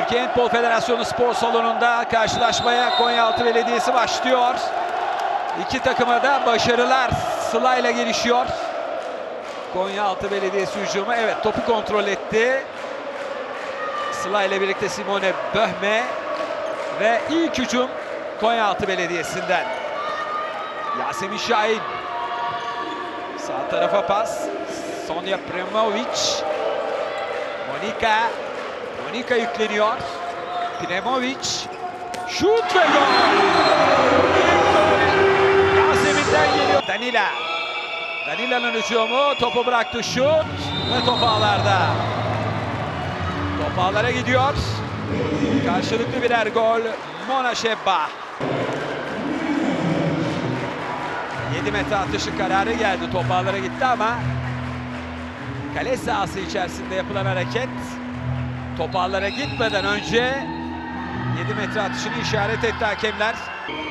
Türkiye Handbol Federasyonu spor salonunda karşılaşmaya Konyaaltı Belediyesi başlıyor. İki takıma da başarılar Sıla gelişiyor. Konyaaltı Belediyesi hücumu evet topu kontrol etti. Sıla ile birlikte Simone Böhme ve ilk hücum Konyaaltı Belediyesi'nden. Yasemin Şahin. Sağ tarafa pas. Sonya Premovic. Monika. Monika yükleniyor. Premovic. Şut ve gol Yasemin'den geliyor. Danila. Danila'nın hücumu. Topu bıraktı şut. Ve top ağlarda. Top ağlara gidiyor. Karşılıklı birer gol. Mona Şebba. 7 metre atışı kararı geldi. Top ağlara gitti ama kale sahası içerisinde yapılan hareket top ağlara gitmeden önce 7 metre atışını işaret etti hakemler.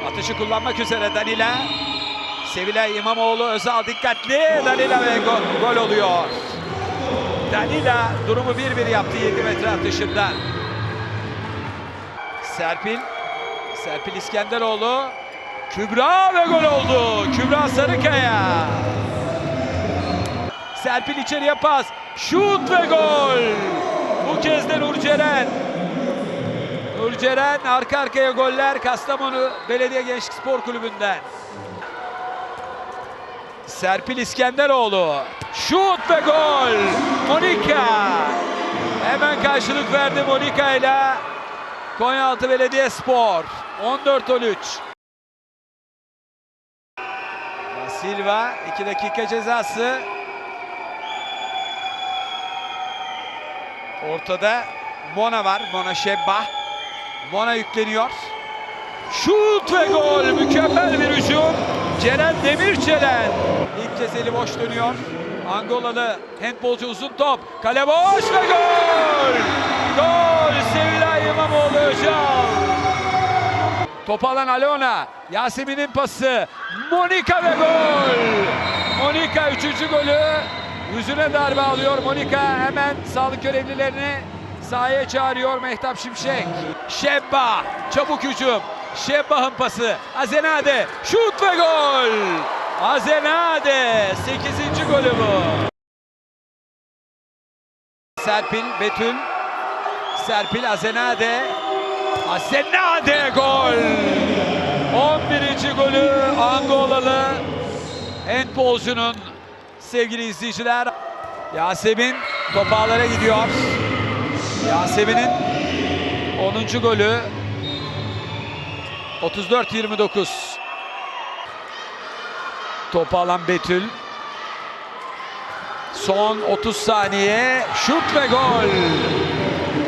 Atışı kullanmak üzere Danila. Sevilay İmamoğlu Özal dikkatli. Danila ve gol, gol oluyor. Danila durumu 1-1 yaptı 7 metre atışından. Serpil. Serpil İskenderoğlu. Kübra ve gol oldu. Kübra Sarıkaya. Serpil içeriye pas. Şut ve gol. Bu kez de Nurceren. Nurceren arka arkaya goller Kastamonu Belediye Gençlik Spor Kulübü'nden. Serpil İskenderoğlu. Şut ve gol. Monika. Hemen karşılık verdi Monika ile Konyaaltı Belediye Spor. 14-13. Silva 2 dakika cezası. Ortada Mona var. Mona Şebba. Mona yükleniyor. Şut ve gol. Mükemmel bir hücum. Ceren Demirçelen. İlk kez eli boş dönüyor. Angolalı handbolcu uzun top. Kale boş ve gol. Gol. Sevilay İmamoğlu Özal. Top alan Alona. Yasemin'in pası. Monika ve gol. Monika üçüncü golü. Yüzüne darbe alıyor. Monika hemen sağlık görevlilerini sahaya çağırıyor Mehtap Şimşek. Şebba. Çabuk hücum. Şebba'nın pası. Azenade. Şut ve gol. Azenade. Sekizinci golü bu. Serpil Betül. Serpil Azenade. Asenade gol. 11. golü Angolalı handbolcunun sevgili izleyiciler. Yasemin top ağlara gidiyor. Yasemin'in 10. golü 34-29. Topu alan Betül. Son 30 saniye. Şut ve gol.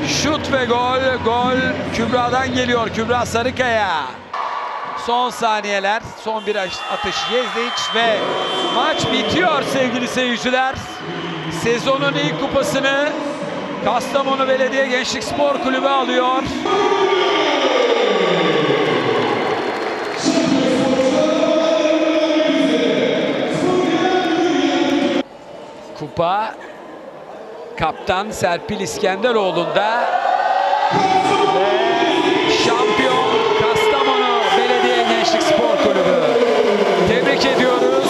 Şut ve gol. Gol Kübra'dan geliyor. Kübra Sarıkaya. Son saniyeler. Son bir atış Yezdiç ve maç bitiyor sevgili seyirciler. Sezonun ilk kupasını Kastamonu Belediye Gençlik Spor Kulübü alıyor. Kupa kaptan Serpil İskenderoğlu'nda Tebrik ediyoruz.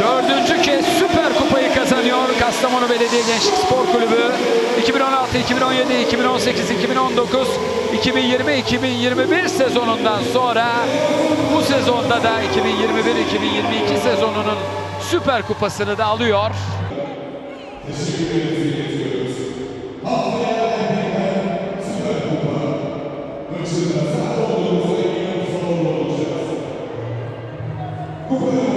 Dördüncü kez Süper Kupayı kazanıyor Kastamonu Belediye Gençlik Spor Kulübü. 2016, 2017, 2018, 2019, 2020, 2021 sezonundan sonra bu sezonda da 2021-2022 sezonunun Süper Kupası'nı da alıyor. Amen.